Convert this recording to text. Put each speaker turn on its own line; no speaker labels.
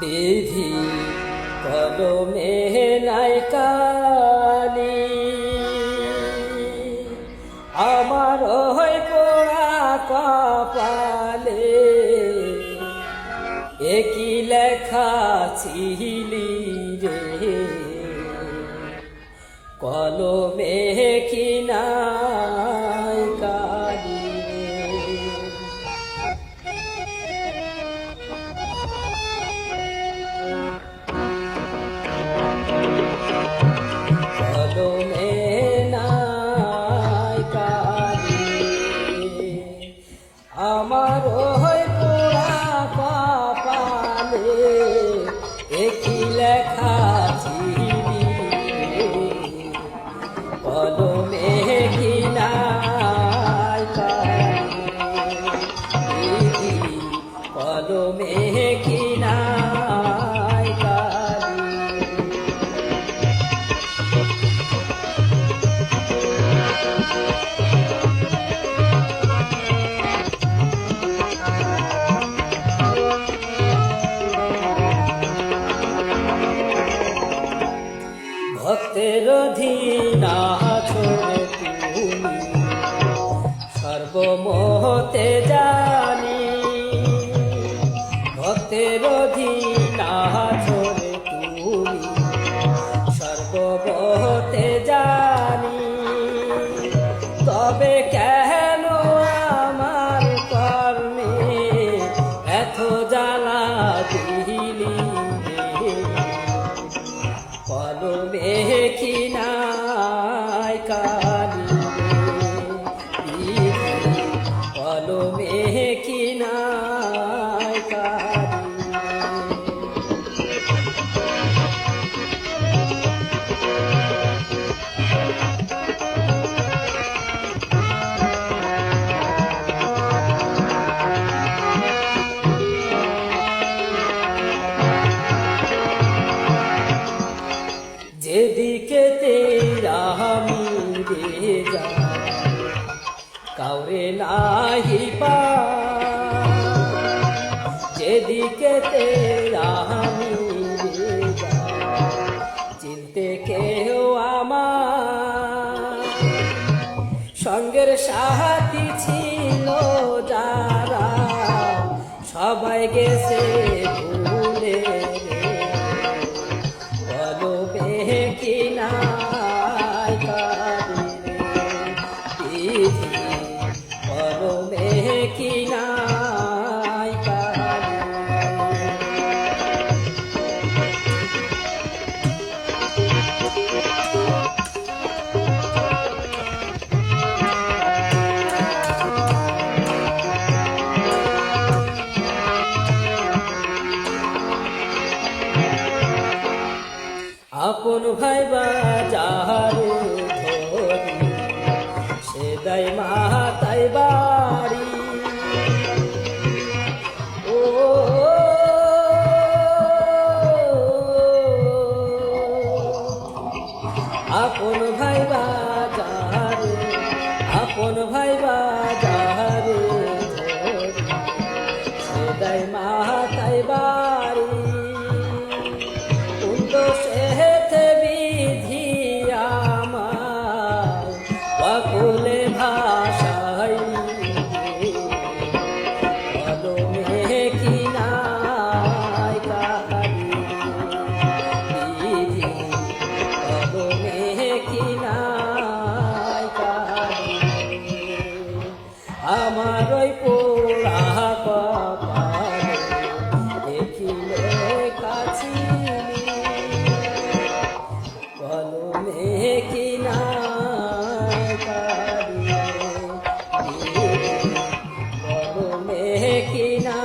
বিধি কলমে নাই কালি আমার হয় পোড়া কপালে একই লেখা ছিলি একই লেখা কলমে কি কলমে সর্বমোহতে জানি ভক্তের ধীনা ছোড়ে তুমি সর্বমোহতে জানি, তবে কেন আমার কর্মে এত জ্বালা দিলি? কলমে কি যেদিকে তেরা কাউরে নাহি পা। যেদিকে তেরা যা চিনতে কেউ আমার। সঙ্গের সাহাতি ছিল যারা, সবাই গেছে ভুলে কি নাই আপন ভাই বাজারে ধরি সে দাই মাতাই বাড়ি আপন ভাই বাজারে আপন ভাই বাজারে সদাই মাতাই বা আমার ওই পোড়া দেখিলে কাছি কলমে কিনা কলমে কিনা